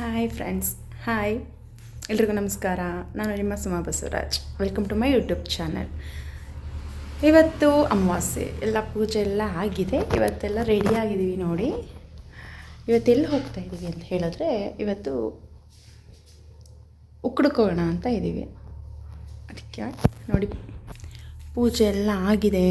Hi friends hi ಎಲ್ರಿಗೂ ನಮಸ್ಕಾರ. ನಾನು ನಿಮ್ಮ Suma Basavaraj. Welcome to my YouTube channel ಇವತ್ತು ಅಮಾವಾಸ್ಯೆ. ಎಲ್ಲ ಪೂಜೆ ಎಲ್ಲ ಆಗಿದೆ. ಇವತ್ತೆಲ್ಲ ರೆಡಿ ಆಗಿದ್ದೀವಿ ನೋಡಿ. ಇವತ್ತೆಲ್ಲಿ ಹೋಗ್ತಾ ಇದ್ದೀವಿ ಅಂತ ಹೇಳಿದ್ರೆ, ಇವತ್ತು ಉಕ್ಕಡ್ಕೋಣ ಅಂತ ಇದ್ದೀವಿ. ಅದಕ್ಕೆ ನೋಡಿ. ಪೂಜೆ ಎಲ್ಲ ಆಗಿದೆ.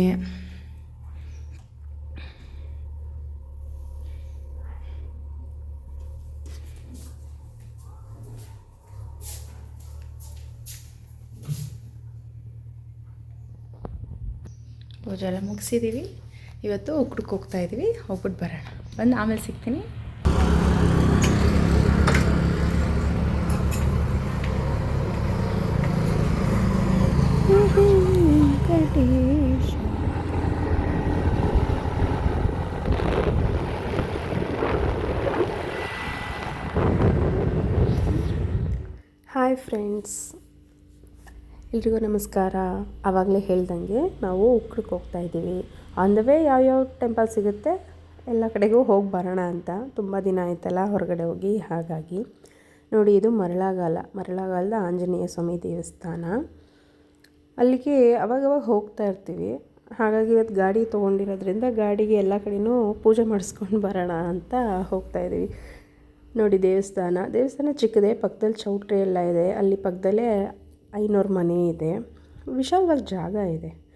ಪೂಜೆ ಎಲ್ಲ ಮುಗಿಸಿದ್ದೀವಿ ಇವತ್ತು ಒಕ್ಕಡಕ್ಕೆ ಹೋಗ್ತಾ ಇದ್ದೀವಿ ಹೋಗ್ಬಿಟ್ಟು ಬರೋಣ. ಬಂದು ಆಮೇಲೆ ಸಿಗ್ತೀನಿ. ಹಾಯ್ ಫ್ರೆಂಡ್ಸ್ ಎಲ್ರಿಗೂ ನಮಸ್ಕಾರ. ಆವಾಗಲೇ ಹೇಳ್ದಂಗೆ ನಾವು ಉಕ್ಕಡಕ್ಕೆ ಹೋಗ್ತಾ ಇದ್ದೀವಿ. ಆನ್ ದ ವೇ ಯಾವ್ಯಾವ ಟೆಂಪಲ್ ಸಿಗುತ್ತೆ? ಎಲ್ಲ ಕಡೆಗೂ ಹೋಗಿ ಬರೋಣ ಅಂತ. ತುಂಬ ದಿನ ಆಯ್ತಲ್ಲ ಹೊರಗಡೆ ಹೋಗಿ. ಹಾಗಾಗಿ ನೋಡಿ, ಇದು ಮರಳಾಗಾಲ. ಮರಳಾಗಾಲದ ಆಂಜನೇಯ ಸ್ವಾಮಿ ದೇವಸ್ಥಾನ. ಅಲ್ಲಿಗೆ ಅವಾಗವಾಗ ಹೋಗ್ತಾ ಇರ್ತೀವಿ. ಹಾಗಾಗಿ ಇವತ್ತು ಗಾಡಿ ತೊಗೊಂಡಿರೋದ್ರಿಂದ ಗಾಡಿಗೆ ಎಲ್ಲ ಕಡೆನೂ ಪೂಜೆ ಮಾಡಿಸ್ಕೊಂಡು ಬರೋಣ ಅಂತ ಹೋಗ್ತಾ ಇದ್ದೀವಿ. ನೋಡಿ, ದೇವಸ್ಥಾನ. ದೇವಸ್ಥಾನ ಚಿಕ್ಕದೇ ಪಕ್ಕದಲ್ಲಿ ಚೌಟ್ರಿ ಎಲ್ಲ ಇದೆ. ಅಲ್ಲಿ ಪಕ್ಕದಲ್ಲೇ ಐನೂರು ಮನೆ ಇದೆ. ವಿಶಾಲವಾಗಿ ಜಾಗ ಇದೆ.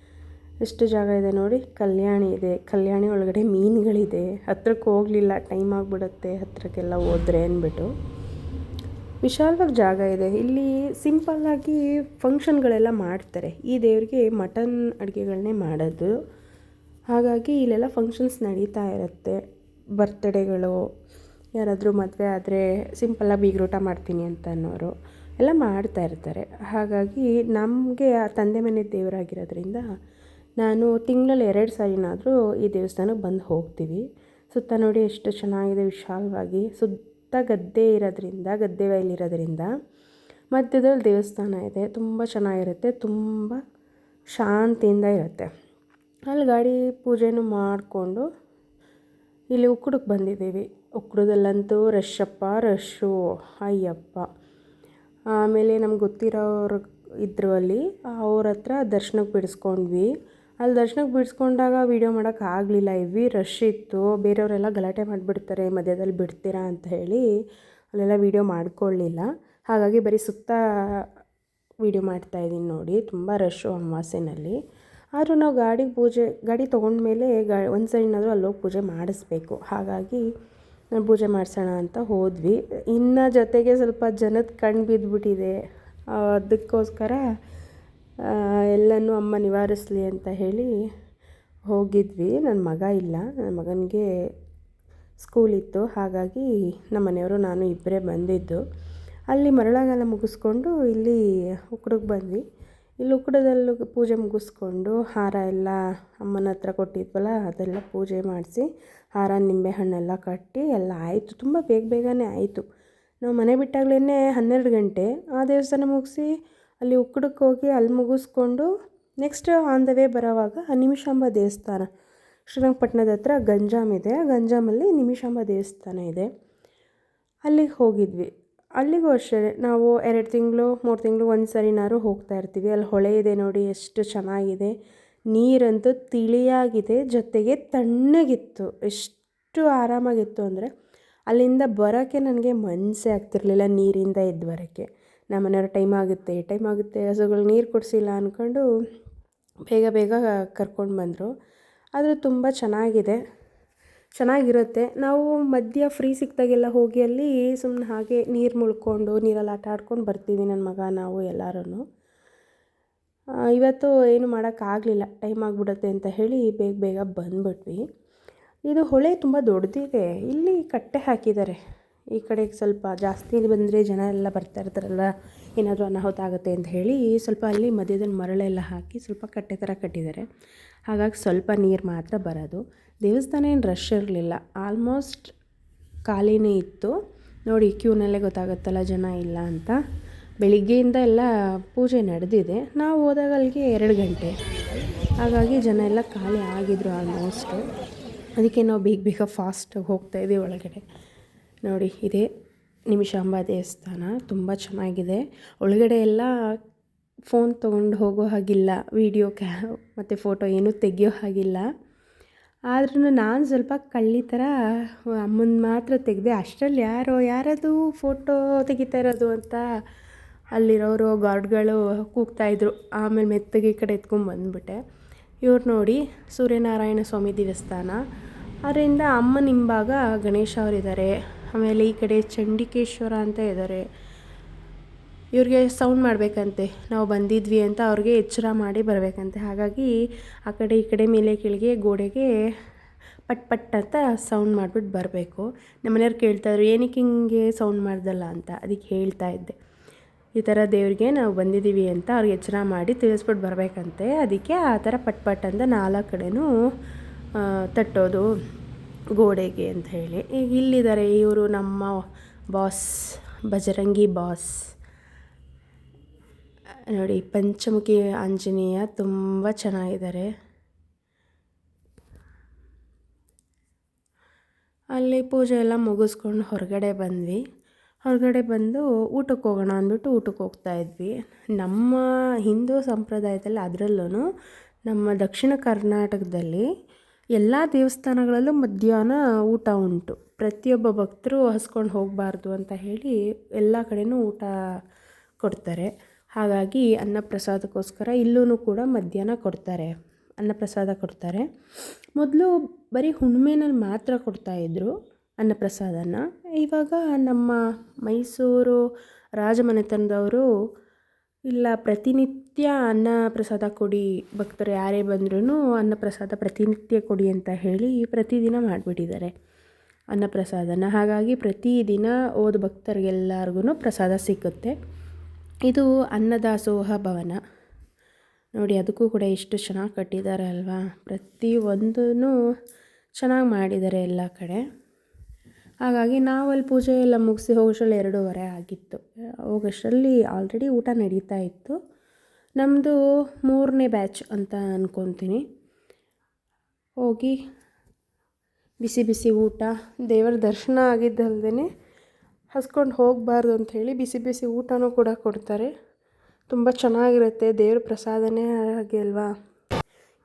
ಎಷ್ಟು ಜಾಗ ಇದೆ ನೋಡಿ. ಕಲ್ಯಾಣಿ ಇದೆ. ಕಲ್ಯಾಣಿ ಒಳಗಡೆ ಮೀನುಗಳಿದೆ. ಹತ್ತಿರಕ್ಕೆ ಹೋಗಲಿಲ್ಲ. ಟೈಮ್ ಆಗಿಬಿಡುತ್ತೆ. ಹತ್ತಿರಕ್ಕೆಲ್ಲ ಹೋದರೆ ಅಂದ್ಬಿಟ್ಟು. ವಿಶಾಲವಾಗಿ ಜಾಗ ಇದೆ. ಇಲ್ಲಿ ಸಿಂಪಲ್ಲಾಗಿ ಫಂಕ್ಷನ್ಗಳೆಲ್ಲ ಮಾಡ್ತಾರೆ. ಈ ದೇವರಿಗೆ ಮಟನ್ ಅಡುಗೆಗಳನ್ನೇ ಮಾಡೋದು. ಹಾಗಾಗಿ ಇಲ್ಲೆಲ್ಲ ಫಂಕ್ಷನ್ಸ್ ನಡೀತಾ ಇರುತ್ತೆ. ಬರ್ತ್ಡೇಗಳು, ಯಾರಾದರೂ ಮದುವೆ ಆದರೆ ಸಿಂಪಲ್ಲಾಗಿ ಬೀಗ್ರೂಟ ಮಾಡ್ತೀನಿ ಅಂತ ಅನ್ನೋರು. ಎಲ್ಲ ಮಾಡ್ತಾ ಇರ್ತಾರೆ. ಹಾಗಾಗಿ ನಮಗೆ ಆ ತಂದೆ ಮನೆ ದೇವರಾಗಿರೋದ್ರಿಂದ ನಾನು ತಿಂಗಳಲ್ಲಿ ಎರಡು ಸಾರಿನಾದರೂ ಈ ದೇವಸ್ಥಾನಕ್ಕೆ ಬಂದು ಹೋಗ್ತೀವಿ. ಸುತ್ತ ನೋಡಿ ಎಷ್ಟು ಚೆನ್ನಾಗಿದೆ ವಿಶಾಲವಾಗಿ. ಸುತ್ತ ಗದ್ದೆ ಇರೋದ್ರಿಂದ, ಗದ್ದೆ ಬಯಲಿರೋದ್ರಿಂದ ಮಧ್ಯದಲ್ಲಿ ದೇವಸ್ಥಾನ ಇದೆ. ತುಂಬ ಚೆನ್ನಾಗಿರುತ್ತೆ, ತುಂಬ ಶಾಂತಿಯಿಂದ ಇರುತ್ತೆ. ಅಲ್ಲಿ ಗಾಡಿ ಪೂಜೆನೂ ಮಾಡಿಕೊಂಡು ಇಲ್ಲಿ ಉಕ್ಕಡಕ್ಕೆ ಬಂದಿದ್ದೀವಿ. ಉಕ್ಕುಡದಲ್ಲಂತೂ ರಶ್ಶಪ್ಪ ರಶ್ಶು ಅಯ್ಯಪ್ಪ. ಆಮೇಲೆ ನಮ್ಗೆ ಗೊತ್ತಿರೋರು ಇದ್ರು ಅಲ್ಲಿ, ಅವ್ರ ಹತ್ರ ದರ್ಶನಕ್ಕೆ ಬಿಡಿಸ್ಕೊಂಡ್ವಿ. ಅಲ್ಲಿ ದರ್ಶನಕ್ಕೆ ಬಿಡಿಸ್ಕೊಂಡಾಗ ವೀಡಿಯೋ ಮಾಡೋಕ್ಕಾಗಲಿಲ್ಲ ಇವಿ ರಶ್ ಇತ್ತು. ಬೇರೆಯವರೆಲ್ಲ ಗಲಾಟೆ ಮಾಡಿಬಿಡ್ತಾರೆ ಮಧ್ಯದಲ್ಲಿ ಬಿಡ್ತೀರಾ ಅಂತ ಹೇಳಿ ಅಲ್ಲೆಲ್ಲ ವೀಡಿಯೋ ಮಾಡ್ಕೊಳ್ಳಿಲ್ಲ ಹಾಗಾಗಿ ಬರೀ ಸುತ್ತ ವೀಡಿಯೋ ಮಾಡ್ತಾಯಿದ್ದೀನಿ ನೋಡಿ. ತುಂಬ ರಶ್ಶು ಅಮಾವಾಸ್ಯೆನಲ್ಲಿ. ಆದರೂ ನಾವು ಗಾಡಿ ಪೂಜೆ, ಗಾಡಿ ತೊಗೊಂಡ್ಮೇಲೆ ಗಾ ಒಂದು ಸೈಡ್ನಾದರೂ ಅಲ್ಲೋಗಿ ಪೂಜೆ ಮಾಡಿಸ್ಬೇಕು. ಹಾಗಾಗಿ ಪೂಜೆ ಮಾಡಿಸೋಣ ಅಂತ ಹೋದ್ವಿ. ಇನ್ನು ಜೊತೆಗೆ ಸ್ವಲ್ಪ ಜನದ ಕಣ್ಣು ಬಿದ್ದುಬಿಟ್ಟಿದೆ ಅದಕ್ಕೋಸ್ಕರ ಎಲ್ಲನೂ ಅಮ್ಮ ನಿವಾರಿಸಲಿ ಅಂತ ಹೇಳಿ ಹೋಗಿದ್ವಿ. ನನ್ನ ಮಗ ಇಲ್ಲ. ನನ್ನ ಮಗನಿಗೆ ಸ್ಕೂಲ್ ಇತ್ತು. ಹಾಗಾಗಿ ನಮ್ಮ ಮನೆಯವರು ನಾನು ಇಬ್ಬರೇ ಬಂದಿದ್ದು. ಅಲ್ಲಿ ಮರಳಾಗಲ ಮುಗಿಸ್ಕೊಂಡು ಇಲ್ಲಿ ಉಕ್ಕಡಕ್ಕೆ ಬಂದ್ವಿ. ಇಲ್ಲಿ ಉಕ್ಕಡದಲ್ಲೂ ಪೂಜೆ ಮುಗಿಸ್ಕೊಂಡು ಹಾರ ಎಲ್ಲ ಅಮ್ಮನ ಹತ್ರ ಕೊಟ್ಟಿದ್ವಲ್ಲ, ಅದೆಲ್ಲ ಪೂಜೆ ಮಾಡಿಸಿ ಹಾರ ನಿಂಬೆಹಣ್ಣೆಲ್ಲ ಕಟ್ಟಿ ಎಲ್ಲ ಆಯಿತು. ತುಂಬ ಬೇಗ ಬೇಗನೆ ಆಯಿತು. ನಾವು ಮನೆ ಬಿಟ್ಟಾಗಲೇ ಹನ್ನೆರಡು ಗಂಟೆ. ಆ ದೇವಸ್ಥಾನ ಮುಗಿಸಿ ಅಲ್ಲಿ ಉಕ್ಕಡಕ್ಕೆ ಹೋಗಿ ಅಲ್ಲಿ ಮುಗಿಸ್ಕೊಂಡು ನೆಕ್ಸ್ಟ್ ಆನ್ ದ ವೇ ಬರೋವಾಗ ನಿಮಿಷಾಂಬ ದೇವಸ್ಥಾನ. ಶ್ರೀರಂಗಪಟ್ಟಣದ ಹತ್ರ ಗಂಜಾಮ್ ಇದೆ. ಗಂಜಾಮಲ್ಲಿ ನಿಮಿಷಾಂಬ ದೇವಸ್ಥಾನ ಇದೆ. ಅಲ್ಲಿಗೆ ಹೋಗಿದ್ವಿ. ಅಲ್ಲಿಗೂ ಅಷ್ಟೇ. ನಾವು ಎರಡು ತಿಂಗಳು, ಮೂರು ತಿಂಗಳು ಒಂದು ಸರಿನಾರು ಹೋಗ್ತಾ ಇರ್ತೀವಿ. ಅಲ್ಲಿ ಹೊಳೆ ಇದೆ ನೋಡಿ, ಎಷ್ಟು ಚೆನ್ನಾಗಿದೆ. ನೀರಂತೂ ತಿಳಿಯಾಗಿದೆ, ಜೊತೆಗೆ ತಣ್ಣಗಿತ್ತು. ಎಷ್ಟು ಆರಾಮಾಗಿತ್ತು ಅಂದರೆ ಅಲ್ಲಿಂದ ಬರೋಕ್ಕೆ ನನಗೆ ಮನಸ್ಸೇ ಆಗ್ತಿರಲಿಲ್ಲ ನೀರಿಂದ ಎದ್ದು ಬರೋಕ್ಕೆ ನಮ್ಮ ಮನೆಯವ್ರ ಟೈಮ್ ಆಗುತ್ತೆ ಟೈಮ್ ಆಗುತ್ತೆ ಹಸುಗಳು ನೀರು ಕೊಡಿಸಿಲ್ಲ ಅಂದ್ಕೊಂಡು ಬೇಗ ಬೇಗ ಕರ್ಕೊಂಡು ಬಂದರು. ಆದರೆ ತುಂಬ ಚೆನ್ನಾಗಿದೆ, ಚೆನ್ನಾಗಿರುತ್ತೆ. ನಾವು ಮಧ್ಯ ಫ್ರೀ ಸಿಕ್ಕಿದಾಗೆಲ್ಲ ಹೋಗಿ ಅಲ್ಲಿ ಸುಮ್ಮನೆ ಹಾಗೆ ನೀರು ಮುಳ್ಕೊಂಡು, ನೀರಲ್ಲಿ ಆಟ ಆಡ್ಕೊಂಡು ಬರ್ತೀವಿ ನನ್ನ ಮಗ, ನಾವು ಎಲ್ಲರೂ ಇವತ್ತು ಏನು ಮಾಡೋಕ್ಕಾಗಲಿಲ್ಲ. ಟೈಮ್ ಆಗಿಬಿಡುತ್ತೆ ಅಂತ ಹೇಳಿ ಬೇಗ ಬೇಗ ಬಂದ್ಬಿಟ್ವಿ. ಇದು ಹೊಳೆ ತುಂಬ ದೊಡ್ಡದಿದೆ. ಇಲ್ಲಿ ಕಟ್ಟೆ ಹಾಕಿದ್ದಾರೆ. ಈ ಕಡೆಗೆ ಸ್ವಲ್ಪ ಜಾಸ್ತಿ ಬಂದರೆ ಜನ ಎಲ್ಲ ಬರ್ತಾ ಇರ್ತಾರಲ್ಲ, ಏನಾದರೂ ಅನಾಹುತ ಆಗುತ್ತೆ ಅಂತ ಹೇಳಿ ಸ್ವಲ್ಪ ಅಲ್ಲಿ ಮಧ್ಯದಲ್ಲಿ ಮರಳೆಲ್ಲ ಹಾಕಿ ಸ್ವಲ್ಪ ಕಟ್ಟೆ ಥರ ಕಟ್ಟಿದ್ದಾರೆ. ಹಾಗಾಗಿ ಸ್ವಲ್ಪ ನೀರು ಮಾತ್ರ ಬರೋದು. ದೇವಸ್ಥಾನ ಏನು ರಶ್ ಇರಲಿಲ್ಲ. ಆಲ್ಮೋಸ್ಟ್ ಖಾಲಿನೇ ಇತ್ತು. ನೋಡಿ ಕ್ಯೂನಲ್ಲೇ ಗೊತ್ತಾಗುತ್ತಲ್ಲ ಜನ ಇಲ್ಲ ಅಂತ. ಬೆಳಿಗ್ಗೆಯಿಂದ ಎಲ್ಲ ಪೂಜೆ ನಡೆದಿದೆ. ನಾವು ಹೋದಾಗ ಅಲ್ಲಿಗೆ ಎರಡು ಗಂಟೆ. ಹಾಗಾಗಿ ಜನ ಎಲ್ಲ ಖಾಲಿ ಆಗಿದ್ರು ಆಲ್ಮೋಸ್ಟು ಅದಕ್ಕೆ ನಾವು ಬೇಗ ಬೇಗ ಫಾಸ್ಟಾಗಿ ಹೋಗ್ತಾಯಿದ್ದೀವಿ ಒಳಗಡೆ. ನೋಡಿ, ಇದೇ ನಿಮಿಷಾಂಬ ದೇವಸ್ಥಾನ. ತುಂಬ ಚೆನ್ನಾಗಿದೆ. ಒಳಗಡೆ ಎಲ್ಲ ಫೋನ್ ತೊಗೊಂಡು ಹೋಗೋ ಹಾಗಿಲ್ಲ. ವೀಡಿಯೋ ಕ್ಯಾ ಮತ್ತು ಫೋಟೋ ಏನೂ ತೆಗಿಯೋ ಹಾಗಿಲ್ಲ. ಆದ್ರೂ ನಾನು ಸ್ವಲ್ಪ ಕಳ್ಳಿ ಥರ ಅಮ್ಮನ ಮಾತ್ರ ತೆಗೆದೆ, ಅಷ್ಟರಲ್ಲಿ ಯಾರೋ ಯಾರದು ಫೋಟೋ ತೆಗಿತಾ ಇರೋದು ಅಂತ ಅಲ್ಲಿರೋರು ಗಾರ್ಡ್ಗಳು ಕೂಗ್ತಾಯಿದ್ರು ಆಮೇಲೆ ಮೆತ್ತಗೆ ಈ ಕಡೆ ಎತ್ಕೊಂಡು ಬಂದುಬಿಟ್ಟೆ. ಇವ್ರು ನೋಡಿ ಸೂರ್ಯನಾರಾಯಣ ಸ್ವಾಮಿ ದೇವಸ್ಥಾನ. ಅದರಿಂದ ಅಮ್ಮನ ಹಿಂಭಾಗ ಗಣೇಶ ಅವರಿದ್ದಾರೆ ಆಮೇಲೆ ಈ ಕಡೆ ಚಂಡಿಕೇಶ್ವರ ಅಂತ ಇದ್ದಾರೆ ಇವ್ರಿಗೆ ಸೌಂಡ್ ಮಾಡಬೇಕಂತೆ. ನಾವು ಬಂದಿದ್ವಿ ಅಂತ ಅವ್ರಿಗೆ ಎಚ್ಚರ ಮಾಡಿ ಬರಬೇಕಂತೆ. ಹಾಗಾಗಿ ಆ ಕಡೆ ಈ ಕಡೆ ಮೇಲೆ ಕೆಳಗೆ ಗೋಡೆಗೆ ಪಟ್ ಪಟ್ ಅಂತ ಸೌಂಡ್ ಮಾಡಿಬಿಟ್ಟು ಬರಬೇಕು. ನಮ್ಮನೆಯವ್ರು ಕೇಳ್ತಾಯಿದ್ರು ಏನಕ್ಕೆ ಹಿಂಗೆ ಸೌಂಡ್ ಮಾಡ್ದಲ್ಲ? ಅಂತ. ಅದಕ್ಕೆ ಹೇಳ್ತಾ ಇದ್ದೆ. ಈ ಥರ ದೇವ್ರಿಗೆ ನಾವು ಬಂದಿದ್ದೀವಿ ಅಂತ ಅವ್ರಿಗೆ ಎಚ್ಚರ ಮಾಡಿ ತಿಳಿಸ್ಬಿಟ್ಟು ಬರಬೇಕಂತೆ. ಅದಕ್ಕೆ ಆ ಥರ ಪಟ್ ಅಂತ ನಾಲ್ಕು ಕಡೆನೂ ತಟ್ಟೋದು ಗೋಡೆಗೆ ಅಂತ ಹೇಳಿ. ಈಗ ಇಲ್ಲಿದ್ದಾರೆ ಇವರು ನಮ್ಮ ಬಾಸ್ ಬಜರಂಗಿ ಬಾಸ್. ನೋಡಿ, ಪಂಚಮುಖಿ ಆಂಜನೇಯ ತುಂಬ ಚೆನ್ನಾಗಿದ್ದಾರೆ. ಅಲ್ಲಿ ಪೂಜೆ ಎಲ್ಲ ಮುಗಿಸ್ಕೊಂಡು ಹೊರಗಡೆ ಬಂದ್ವಿ. ಹೊರಗಡೆ ಬಂದು ಊಟಕ್ಕೆ ಹೋಗೋಣ ಅಂದ್ಬಿಟ್ಟು ಊಟಕ್ಕೆ ಹೋಗ್ತಾ ಇದ್ವಿ. ನಮ್ಮ ಹಿಂದೂ ಸಂಪ್ರದಾಯದಲ್ಲಿ ಅದರಲ್ಲೂ ನಮ್ಮ ದಕ್ಷಿಣ ಕರ್ನಾಟಕದಲ್ಲಿ ಎಲ್ಲ ದೇವಸ್ಥಾನಗಳಲ್ಲೂ ಮಧ್ಯಾಹ್ನ ಊಟ ಉಂಟು. ಪ್ರತಿಯೊಬ್ಬ ಭಕ್ತರು ಹಸ್ಕೊಂಡು ಹೋಗಬಾರ್ದು ಅಂತ ಹೇಳಿ ಎಲ್ಲ ಕಡೆಯೂ ಊಟ ಕೊಡ್ತಾರೆ. ಹಾಗಾಗಿ ಅನ್ನಪ್ರಸಾದಕ್ಕೋಸ್ಕರ ಇಲ್ಲೂ ಕೂಡ ಮಧ್ಯಾಹ್ನ ಕೊಡ್ತಾರೆ. ಅನ್ನಪ್ರಸಾದ ಕೊಡ್ತಾರೆ. ಮೊದಲು ಬರೀ ಹುಣ್ಣಿಮೆನಲ್ಲಿ ಮಾತ್ರ ಕೊಡ್ತಾಯಿದ್ರು ಅನ್ನಪ್ರಸಾದನ. ಇವಾಗ ನಮ್ಮ ಮೈಸೂರು ರಾಜಮನೆತನದವರು, ಇಲ್ಲ ಪ್ರತಿನಿತ್ಯ ಅನ್ನ ಪ್ರಸಾದ ಕೊಡಿ, ಭಕ್ತರು ಯಾರೇ ಬಂದ್ರೂ ಅನ್ನಪ್ರಸಾದ ಪ್ರತಿನಿತ್ಯ ಕೊಡಿ ಅಂತ ಹೇಳಿ ಪ್ರತಿದಿನ ಮಾಡಿಬಿಟ್ಟಿದ್ದಾರೆ ಅನ್ನಪ್ರಸಾದನ. ಹಾಗಾಗಿ ಪ್ರತಿದಿನ ಓದು ಭಕ್ತರಿಗೆಲ್ಲರಿಗೂ ಪ್ರಸಾದ ಸಿಕ್ಕುತ್ತೆ ಇದು ಅನ್ನದಾಸೋಹ ಭವನ. ನೋಡಿ, ಅದಕ್ಕೂ ಕೂಡ ಎಷ್ಟು ಚೆನ್ನಾಗಿ ಕಟ್ಟಿದ್ದಾರೆ ಅಲ್ವಾ? ಪ್ರತಿಯೊಂದೂ ಚೆನ್ನಾಗಿ ಮಾಡಿದ್ದಾರೆ ಎಲ್ಲ ಕಡೆ. ಹಾಗಾಗಿ ನಾವಲ್ಲಿ ಪೂಜೆ ಎಲ್ಲ ಮುಗಿಸಿ ಹೋಗೋಷ್ಟರಲ್ಲಿ ಎರಡೂವರೆ ಆಗಿತ್ತು. ಹೋಗೋಷ್ಟರಲ್ಲಿ ಆಲ್ರೆಡಿ ಊಟ ನಡೀತಾ ಇತ್ತು. ನಮ್ಮದು ಮೂರನೇ ಬ್ಯಾಚ್ ಅಂತ ಅಂದ್ಕೊತೀನಿ ಹೋಗಿ ಬಿಸಿ ಬಿಸಿ ಊಟ, ದೇವರ ದರ್ಶನ ಆಗಿದ್ದಲ್ದೇ ಹಸ್ಕೊಂಡು ಹೋಗಬಾರ್ದು ಅಂಥೇಳಿ ಬಿಸಿ ಬಿಸಿ ಊಟನೂ ಕೂಡ ಕೊಡ್ತಾರೆ. ತುಂಬ ಚೆನ್ನಾಗಿರುತ್ತೆ ದೇವ್ರ ಪ್ರಸಾದನೇ ಹಾಗೆ ಅಲ್ವಾ?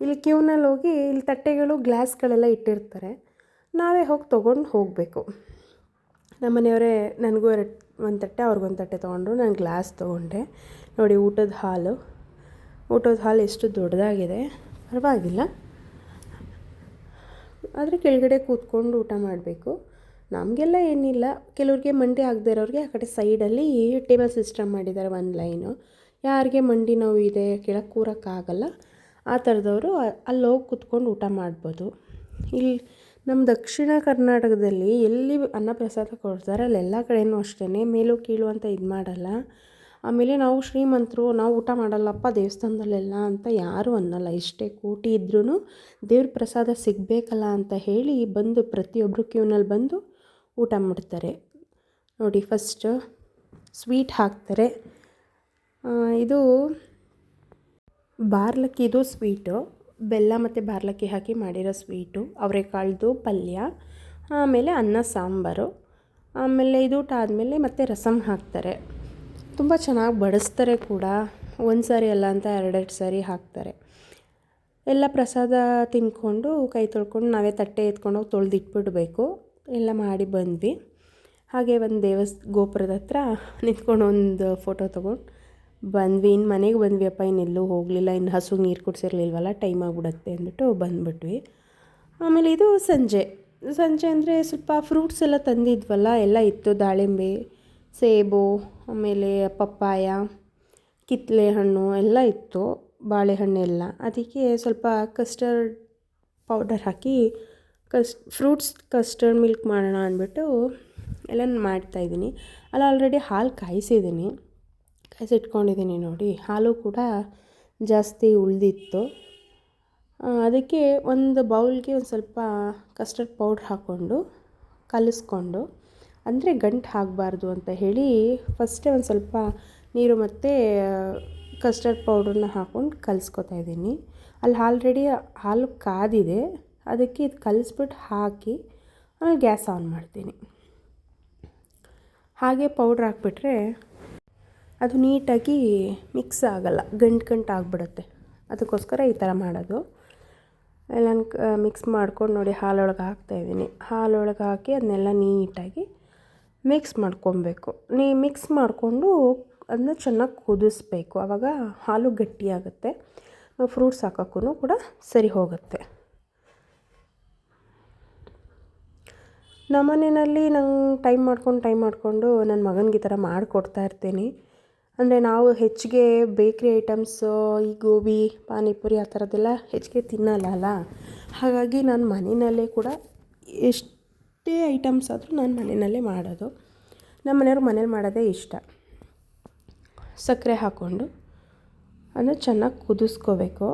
ಇಲ್ಲಿ ಕ್ಯೂನಲ್ಲಿ ಹೋಗಿ ಇಲ್ಲಿ ತಟ್ಟೆಗಳು ಗ್ಲಾಸ್ಗಳೆಲ್ಲ ಇಟ್ಟಿರ್ತಾರೆ. ನಾವೇ ಹೋಗಿ ತೊಗೊಂಡು ಹೋಗಬೇಕು. ನಮ್ಮ ಮನೆಯವರೇ ನನಗೂ ಎರಡು, ಒಂದು ತಟ್ಟೆ, ಅವ್ರಿಗೊಂದು ತಟ್ಟೆ ತೊಗೊಂಡ್ರು. ನಾನು ಗ್ಲಾಸ್ ತೊಗೊಂಡೆ. ನೋಡಿ, ಊಟದ ಹಾಲು. ಊಟದ ಹಾಲು ಎಷ್ಟು ದೊಡ್ಡದಾಗಿದೆ. ಪರವಾಗಿಲ್ಲ. ಆದರೆ ಕೆಳಗಡೆ ಕೂತ್ಕೊಂಡು ಊಟ ಮಾಡಬೇಕು. ನಮಗೆಲ್ಲ ಏನಿಲ್ಲ. ಕೆಲವ್ರಿಗೆ ಮಂಡಿ ಆಗದೆ ಇರೋರಿಗೆ ಆ ಕಡೆ ಸೈಡಲ್ಲಿ ಟೇಬಲ್ ಸಿಸ್ಟಮ್ ಮಾಡಿದ್ದಾರೆ ಒಂದು ಲೈನು. ಯಾರಿಗೆ ಮಂಡಿ ನೋವು ಇದೆ ಕೆಳಗೆ ಕೂರೋಕ್ಕಾಗಲ್ಲ. ಆ ಥರದವರು ಅಲ್ಲಿ ಹೋಗಿ ಕೂತ್ಕೊಂಡು ಊಟ ಮಾಡ್ಬೋದು. ಇಲ್ಲಿ ನಮ್ಮ ದಕ್ಷಿಣ ಕರ್ನಾಟಕದಲ್ಲಿ ಎಲ್ಲಿ ಅನ್ನಪ್ರಸಾದ ಕೊಡ್ತಾರೆ ಎಲ್ಲ ಕಡೆಯೂ ಅಷ್ಟೇ. ಮೇಲು, ಕೀಳು ಅಂತ ಇದು ಮಾಡಲ್ಲ. ಆಮೇಲೆ ನಾವು ಶ್ರೀಮಂತರು, ನಾವು ಊಟ ಮಾಡಲ್ಲಪ್ಪ ದೇವಸ್ಥಾನದಲ್ಲೆಲ್ಲ ಅಂತ ಯಾರೂ ಅನ್ನಲ್ಲ. ಇಷ್ಟೇ ಕೋಟಿ ಇದ್ರೂ ದೇವ್ರ ಪ್ರಸಾದ ಸಿಗಬೇಕಲ್ಲ ಅಂತ ಹೇಳಿ ಬಂದು ಪ್ರತಿಯೊಬ್ಬರು ಕ್ಯೂನಲ್ಲಿ ಬಂದು ಊಟ ಮಾಡ್ತಾರೆ. ನೋಡಿ ಫಸ್ಟ್ ಸ್ವೀಟ್ ಹಾಕ್ತಾರೆ. ಇದು ಬಾರ್ಲಕ್ಕಿದು ಸ್ವೀಟು. ಬೆಲ್ಲ ಮತ್ತು ಬಾರ್ಲಕ್ಕಿ ಹಾಕಿ ಮಾಡಿರೋ ಸ್ವೀಟು, ಅವರೆಕಾಳ್ದು ಪಲ್ಯ, ಆಮೇಲೆ ಅನ್ನ ಸಾಂಬಾರು, ಆಮೇಲೆ ಇದು ಊಟ ಆದಮೇಲೆ ಮತ್ತೆ ರಸಮ್ ಹಾಕ್ತಾರೆ. ತುಂಬ ಚೆನ್ನಾಗಿ ಬಡಿಸ್ತಾರೆ ಕೂಡ. ಒಂದು ಸಾರಿ ಅಲ್ಲ ಅಂತ ಎರಡೆರಡು ಸಾರಿ ಹಾಕ್ತಾರೆ. ಎಲ್ಲ ಪ್ರಸಾದ ತಿಂದ್ಕೊಂಡು ಕೈ ತೊಳ್ಕೊಂಡು ನಾವೇ ತಟ್ಟೆ ಎತ್ಕೊಂಡೋಗಿ ತೊಳೆದಿಟ್ಬಿಡ್ಬೇಕು. ಎಲ್ಲ ಮಾಡಿ ಬಂದ್ವಿ. ಹಾಗೆ ಒಂದು ದೇವಸ್, ಗೋಪುರದ ಹತ್ರ ನಿಂತ್ಕೊಂಡು ಒಂದು ಫೋಟೋ ತೊಗೊಂಡು ಬಂದ್ವಿ ಇನ್ನು ಮನೆಗೆ ಬಂದ್ವಿಯಪ್ಪ ಇನ್ನೆಲ್ಲೂ ಹೋಗಲಿಲ್ಲ ಇನ್ನು ಹಸು ನೀರು ಕುಡಿಸಿರ್ಲಿಲ್ವಲ್ಲ, ಟೈಮ್ ಆಗಿಬಿಡತ್ತೆ ಅಂದ್ಬಿಟ್ಟು ಬಂದ್ಬಿಟ್ವಿ. ಆಮೇಲೆ ಇದು ಸಂಜೆ. ಸಂಜೆ ಅಂದರೆ ಸ್ವಲ್ಪ ಫ್ರೂಟ್ಸ್ ಎಲ್ಲ ತಂದಿದ್ವಲ್ಲ, ಎಲ್ಲ ಇತ್ತು, ದಾಳಿಂಬೆ, ಸೇಬು, ಆಮೇಲೆ ಪಪ್ಪಾಯ ಕಿತ್ತಳೆ ಹಣ್ಣು ಎಲ್ಲ ಇತ್ತು, ಬಾಳೆಹಣ್ಣು ಎಲ್ಲ. ಅದಕ್ಕೆ ಸ್ವಲ್ಪ ಕಸ್ಟರ್ಡ್ ಪೌಡರ್ ಹಾಕಿ ಕಸ್ ಫ್ರೂಟ್ಸ್ ಕಸ್ಟರ್ಡ್ ಮಿಲ್ಕ್ ಮಾಡೋಣ ಅಂದ್ಬಿಟ್ಟು ಎಲ್ಲ ಮಾಡ್ತಾಯಿದ್ದೀನಿ ಅಲ್ಲ ಆಲ್ರೆಡಿ ಹಾಲು ಕಾಯಿಸಿದ್ದೀನಿ. ಕಾಯಿಸಿಟ್ಕೊಂಡಿದ್ದೀನಿ ನೋಡಿ, ಹಾಲು ಕೂಡ ಜಾಸ್ತಿ ಉಳಿದಿತ್ತು. ಅದಕ್ಕೆ ಒಂದು ಬೌಲ್ಗೆ ಒಂದು ಸ್ವಲ್ಪ ಕಸ್ಟರ್ಡ್ ಪೌಡ್ರ್ ಹಾಕ್ಕೊಂಡು, ಕಲಿಸ್ಕೊಂಡು, ಅಂದರೆ ಗಂಟು ಆಗಬಾರ್ದು ಅಂತ ಹೇಳಿ ಫಸ್ಟೇ ಒಂದು ಸ್ವಲ್ಪ ನೀರು ಮತ್ತು ಕಸ್ಟರ್ಡ್ ಪೌಡ್ರನ್ನ ಹಾಕ್ಕೊಂಡು ಕಲಿಸ್ಕೊತಾ ಇದ್ದೀನಿ. ಅಲ್ಲಿ ಆಲ್ರೆಡಿ ಹಾಲು ಕಾದಿದೆ, ಅದಕ್ಕೆ ಇದು ಕಲಿಸ್ಬಿಟ್ಟು ಹಾಕಿ, ಆಮೇಲೆ ಗ್ಯಾಸ್ ಆನ್ ಮಾಡ್ತೀನಿ. ಹಾಗೆ ಪೌಡ್ರ್ ಹಾಕ್ಬಿಟ್ರೆ ಅದು ನೀಟಾಗಿ ಮಿಕ್ಸ್ ಆಗಲ್ಲ, ಗಂಟು ಗಂಟು ಆಗಿಬಿಡುತ್ತೆ. ಅದಕ್ಕೋಸ್ಕರ ಈ ಥರ ಮಾಡೋದು. ಎಲ್ಲ ಮಿಕ್ಸ್ ಮಾಡ್ಕೊಂಡು ನೋಡಿ ಹಾಲೊಳಗೆ ಹಾಕ್ತಾಯಿದ್ದೀನಿ ಹಾಲೊಳಗೆ ಹಾಕಿ ಅದನ್ನೆಲ್ಲ ನೀಟಾಗಿ ಮಿಕ್ಸ್ ಮಾಡ್ಕೊಬೇಕು. ನೀ, ಮಿಕ್ಸ್ ಮಾಡಿಕೊಂಡು ಅದನ್ನ ಚೆನ್ನಾಗಿ ಕುದಿಸ್ಬೇಕು. ಆವಾಗ ಹಾಲು ಗಟ್ಟಿಯಾಗುತ್ತೆ. ನಾವು ಫ್ರೂಟ್ಸ್ ಹಾಕೋಕ್ಕೂ ಕೂಡ ಸರಿ ಹೋಗುತ್ತೆ. ನಮ್ಮನೆಯಲ್ಲಿ ನಂಗೆ ಟೈಮ್ ಮಾಡ್ಕೊಂಡು, ಟೈಮ್ ಮಾಡಿಕೊಂಡು ನನ್ನ ಮಗನಿಗೆ ಈ ಥರ ಮಾಡಿಕೊಡ್ತಾ ಇರ್ತೀನಿ. ಅಂದರೆ ನಾವು ಹೆಚ್ಚಿಗೆ ಬೇಕ್ರಿ ಐಟಮ್ಸು, ಈ ಗೋಬಿ, ಪಾನಿಪುರಿ ಆ ಥರದ್ದೆಲ್ಲ ಹೆಚ್ಚಿಗೆ ತಿನ್ನಲ್ಲ ಅಲ್ಲ. ಹಾಗಾಗಿ ನಾನು ಮನೆಯಲ್ಲೇ ಕೂಡ ಎಷ್ಟೇ ಐಟಮ್ಸ್ ಆದರೂ ನಾನು ಮನೆಯಲ್ಲೇ ಮಾಡೋದು. ನಮ್ಮ ಮನೆಯವ್ರು ಮನೇಲಿ ಮಾಡೋದೇ ಇಷ್ಟ. ಸಕ್ಕರೆ ಹಾಕ್ಕೊಂಡು ಅದನ್ನು ಚೆನ್ನಾಗಿ ಕುದಿಸ್ಕೋಬೇಕು.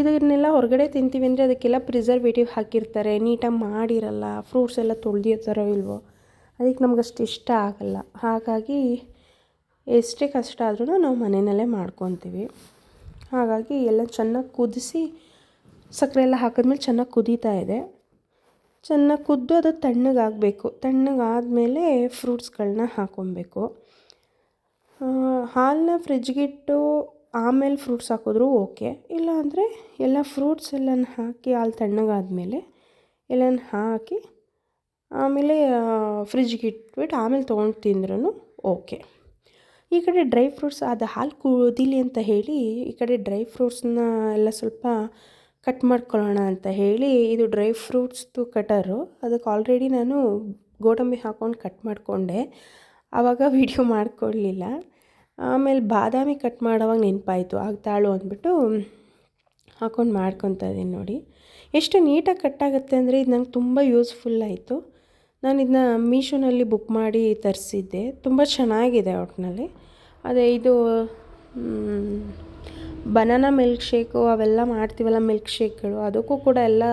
ಇದನ್ನೆಲ್ಲ ಹೊರಗಡೆ ತಿಂತೀವಿ ಅಂದರೆ ಅದಕ್ಕೆಲ್ಲ ಪ್ರಿಸರ್ವೇಟಿವ್ ಹಾಕಿರ್ತಾರೆ. ನೀಟಾಗಿ ಮಾಡಿರಲ್ಲ, ಫ್ರೂಟ್ಸ್ ಎಲ್ಲ ತೊಳೆದಿರ್ತಾರೋ ಇಲ್ವೋ. ಅದಕ್ಕೆ ನಮ್ಗೆ ಅಷ್ಟು ಇಷ್ಟ ಆಗಲ್ಲ. ಹಾಗಾಗಿ ಎಷ್ಟೇ ಕಷ್ಟ ಆದ್ರೂ ನಾವು ಮನೆಯಲ್ಲೇ ಮಾಡ್ಕೊತೀವಿ. ಹಾಗಾಗಿ ಎಲ್ಲ ಚೆನ್ನಾಗಿ ಕುದಿಸಿ ಸಕ್ಕರೆ ಎಲ್ಲ ಹಾಕಿದ್ಮೇಲೆ ಚೆನ್ನಾಗಿ ಕುದೀತಾ ಇದೆ. ಚೆನ್ನಾಗಿ ಕುದ್ದು ಅದು ತಣ್ಣಗಾಗಬೇಕು. ತಣ್ಣಗಾದಮೇಲೆ ಫ್ರೂಟ್ಸ್ಗಳನ್ನ ಹಾಕ್ಕೊಬೇಕು ಹಾಲನ್ನ ಫ್ರಿಜ್ಗಿಟ್ಟು ಆಮೇಲೆ ಫ್ರೂಟ್ಸ್ ಹಾಕಿದ್ರೂ ಓಕೆ. ಇಲ್ಲ ಅಂದರೆ ಎಲ್ಲ ಫ್ರೂಟ್ಸ್ ಎಲ್ಲನ ಹಾಕಿ ಹಾಲು ತಣ್ಣಗಾದಮೇಲೆ ಎಲ್ಲನ ಹಾಕಿ ಆಮೇಲೆ ಫ್ರಿಜ್ಗೆ ಇಟ್ಬಿಟ್ಟು ಆಮೇಲೆ ತೊಗೊಂಡು ತಿಂದ್ರೂ ಓಕೆ ಈ ಕಡೆ ಡ್ರೈ ಫ್ರೂಟ್ಸ್ ಅದು ಹಾಲು ಕುದೀಲಿ ಅಂತ ಹೇಳಿ, ಈ ಕಡೆ ಡ್ರೈ ಫ್ರೂಟ್ಸ್ನ ಎಲ್ಲ ಸ್ವಲ್ಪ ಕಟ್ ಮಾಡ್ಕೊಳ್ಳೋಣ ಅಂತ ಹೇಳಿ, ಇದು ಡ್ರೈ ಫ್ರೂಟ್ಸ್ದು ಕಟರು ಅದಕ್ಕೆ ಆಲ್ರೆಡಿ ನಾನು ಗೋಡಂಬಿ ಹಾಕ್ಕೊಂಡು ಕಟ್ ಮಾಡಿಕೊಂಡೆ. ಆವಾಗ ವಿಡಿಯೋ ಮಾಡಿಕೊಡ್ಲಿಲ್ಲ. ಆಮೇಲೆ ಬಾದಾಮಿ ಕಟ್ ಮಾಡೋವಾಗ ನೆನಪಾಯಿತು. ಆಗ್ತಾಳು ಅಂದ್ಬಿಟ್ಟು ಹಾಕ್ಕೊಂಡು ಮಾಡ್ಕೊತಾ ಇದ್ದೀನಿ ನೋಡಿ. ಎಷ್ಟು ನೀಟಾಗಿ ಕಟ್ಟಾಗುತ್ತೆ ಅಂದರೆ ಇದು ನಂಗೆ ತುಂಬ ಯೂಸ್ಫುಲ್ ಆಯಿತು. ನಾನು ಇದನ್ನ ಮೀಶೋನಲ್ಲಿ ಬುಕ್ ಮಾಡಿ ತರಿಸಿದ್ದೆ. ತುಂಬ ಚೆನ್ನಾಗಿದೆ ಒಟ್ಟಿನಲ್ಲಿ ಅದೇ ಇದು ಬನಾನಾ ಮಿಲ್ಕ್ ಶೇಕು ಅವೆಲ್ಲ ಮಾಡ್ತೀವಲ್ಲ ಮಿಲ್ಕ್ ಶೇಕ್ಗಳು ಅದಕ್ಕೂ ಕೂಡ ಎಲ್ಲ